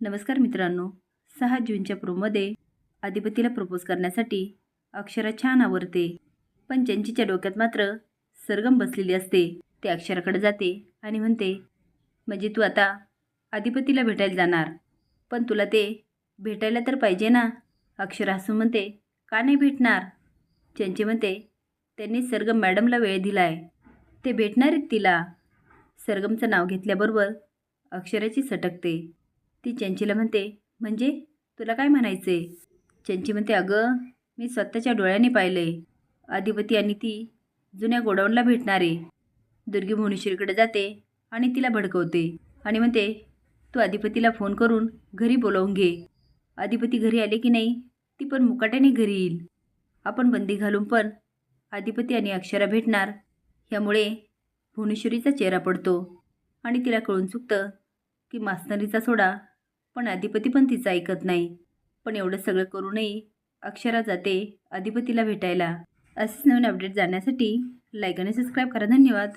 नमस्कार मित्रांनो. सहा जूनच्या प्रोमध्ये अधिपतीला प्रपोज करण्यासाठी अक्षरा छान आवरते. पण चंचीच्या डोक्यात मात्र सरगम बसलेली असते ते अक्षराकडे जाते आणि म्हणते म्हणजे तू आता अधिपतीला भेटायला जाणार. पण तुला ते भेटायला तर पाहिजे ना? अक्षरा हसून म्हणते का नाही भेटणार? चंची म्हणते त्यांनी सरगम मॅडमला वेळ दिला आहे ते भेटणार आहेत तिला. सरगमचं नाव घेतल्याबरोबर अक्षराची सटकते. ती चंचीला म्हणते म्हणजे तुला काय म्हणायचं आहे चंची म्हणते अगं मी स्वतःच्या डोळ्यांनी पाहिले अधिपती आणि ती जुन्या गोडाऊनला भेटणारे. दुर्गी भुवनेश्वरीकडे जाते आणि तिला भडकवते आणि म्हणते तू अधिपतीला फोन करून घरी बोलावून घे. अधिपती घरी आले की नाही ती पण मुकाट्याने घरी येईल. आपण बंदी घालून पण अधिपती आणि अक्षरा भेटणार. ह्यामुळे भुवनेश्वरीचा चेहरा पडतो आणि तिला कळून चुकतं की मास्तरीचा सोडा पण अधिपती पण तिचं ऐकत नाही. पण एवढं सगळं करूनही अक्षरा जाते अधिपतीला भेटायला. असेच नवीन अपडेट जाण्यासाठी लाईक आणि सबस्क्राईब करा. धन्यवाद.